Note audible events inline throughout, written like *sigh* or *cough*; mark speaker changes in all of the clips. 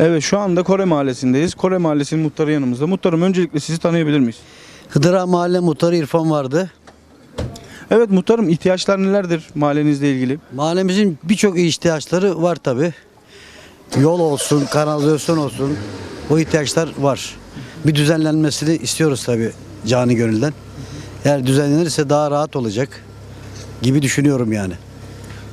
Speaker 1: Evet şu anda Kore Mahallesi'ndeyiz. Kore Mahallesi'nin muhtarı yanımızda. Muhtarım öncelikle sizi tanıyabilir miyiz?
Speaker 2: Hıdıra Mahalle Muhtarı İrfan vardı.
Speaker 1: Evet muhtarım ihtiyaçlar nelerdir mahallenizle ilgili?
Speaker 2: Mahallemizin birçok ihtiyaçları var tabi. Yol olsun, kanalizasyon olsun. Bu ihtiyaçlar var. Bir düzenlenmesini istiyoruz tabi cani gönülden. Eğer düzenlenirse daha rahat olacak gibi düşünüyorum yani.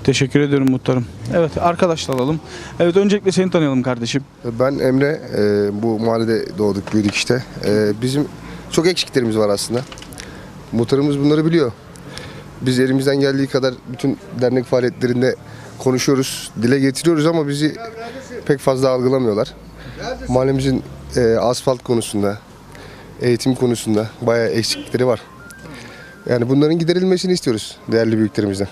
Speaker 1: Teşekkür ediyorum muhtarım. Evet arkadaşlar alalım. Evet öncelikle seni tanıyalım kardeşim.
Speaker 3: Ben Emre, e, bu mahallede doğduk, büyüdük işte. E, bizim çok eksiklerimiz var aslında. Muhtarımız bunları biliyor. Biz elimizden geldiği kadar bütün dernek faaliyetlerinde konuşuyoruz, dile getiriyoruz ama bizi pek fazla algılamıyorlar. Mahallemizin e, asfalt konusunda, eğitim konusunda bayağı eksiklikleri var. Yani bunların giderilmesini istiyoruz değerli büyüklerimizden.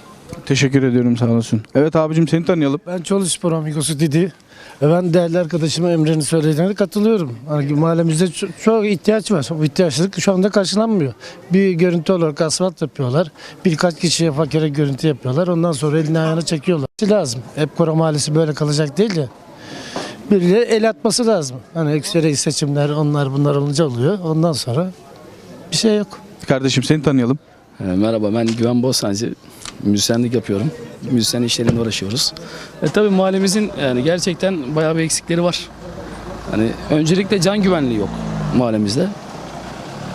Speaker 1: Teşekkür ediyorum sağ olasın. Evet abicim seni tanıyalım.
Speaker 4: Ben Çoluk Spor Amigosu Didi. Ve ben değerli arkadaşıma Emre'nin söylediğine katılıyorum. Hani mahallemizde ço- çok ihtiyaç var. Bu ihtiyaçlık şu anda karşılanmıyor. Bir görüntü olarak asfalt yapıyorlar. Birkaç kişiye fakire görüntü yapıyorlar. Ondan sonra elini ayağını çekiyorlar. Lazım. Hep Kora Mahallesi böyle kalacak değil ya. Birileri el atması lazım. Hani ekseri seçimler onlar bunlar olunca oluyor. Ondan sonra bir şey yok.
Speaker 1: Kardeşim seni tanıyalım.
Speaker 5: Ee, Merhaba ben Güven Bostancı. Müzisyenlik yapıyorum. Müzisyen işlerinde uğraşıyoruz. E tabii mahallemizin yani gerçekten bayağı bir eksikleri var. Hani öncelikle can güvenliği yok mahallemizde.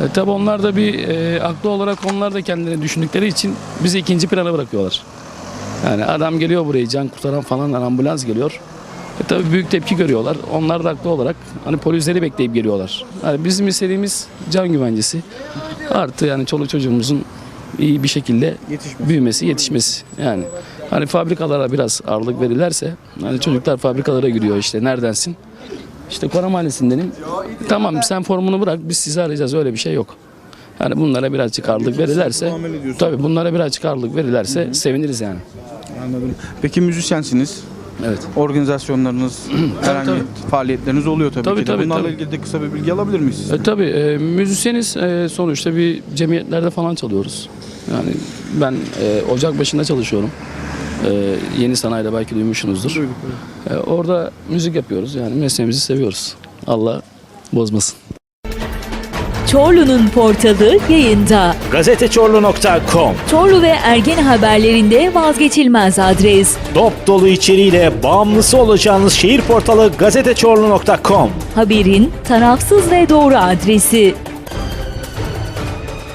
Speaker 5: E tabii onlar da bir e, aklı olarak onlar da kendilerini düşündükleri için bizi ikinci plana bırakıyorlar. Yani adam geliyor buraya can kurtaran falan ambulans geliyor. E tabii büyük tepki görüyorlar. Onlar da haklı olarak hani polisleri bekleyip geliyorlar. Yani bizim istediğimiz can güvencesi artı yani çoluk çocuğumuzun iyi bir şekilde büyümesi, yetişmesi. Yani hani fabrikalara biraz ağırlık verirlerse hani çocuklar fabrikalara giriyor işte neredensin? İşte Kora Mahallesi'ndenim. Tamam sen formunu bırak biz sizi arayacağız öyle bir şey yok. Yani bunlara birazcık ağırlık verirlerse tabii bunlara birazcık ağırlık verirlerse seviniriz yani.
Speaker 1: Anladım. Peki müzisyensiniz.
Speaker 5: Evet.
Speaker 1: Organizasyonlarınız, *clears throat* herhangi faaliyetleriniz oluyor tabii,
Speaker 5: Tabii,
Speaker 1: ki de.
Speaker 5: tabii,
Speaker 1: Bunlarla
Speaker 5: tabii.
Speaker 1: ilgili de kısa bir bilgi alabilir miyiz? sizden?
Speaker 5: E, tabii e, müzisyeniz e, sonuçta bir cemiyetlerde falan çalıyoruz. Yani ben e, ocak başında çalışıyorum. E, yeni sanayide belki duymuşsunuzdur. E, orada müzik yapıyoruz. Yani mesleğimizi seviyoruz. Allah bozmasın.
Speaker 6: Çorlu'nun portalı yayında.
Speaker 7: Gazetečorlu.com
Speaker 6: Çorlu ve Ergen haberlerinde vazgeçilmez adres.
Speaker 7: Dop dolu içeriğiyle bağımlısı olacağınız şehir portalı Gazetečorlu.com
Speaker 6: Haberin tarafsız ve doğru adresi.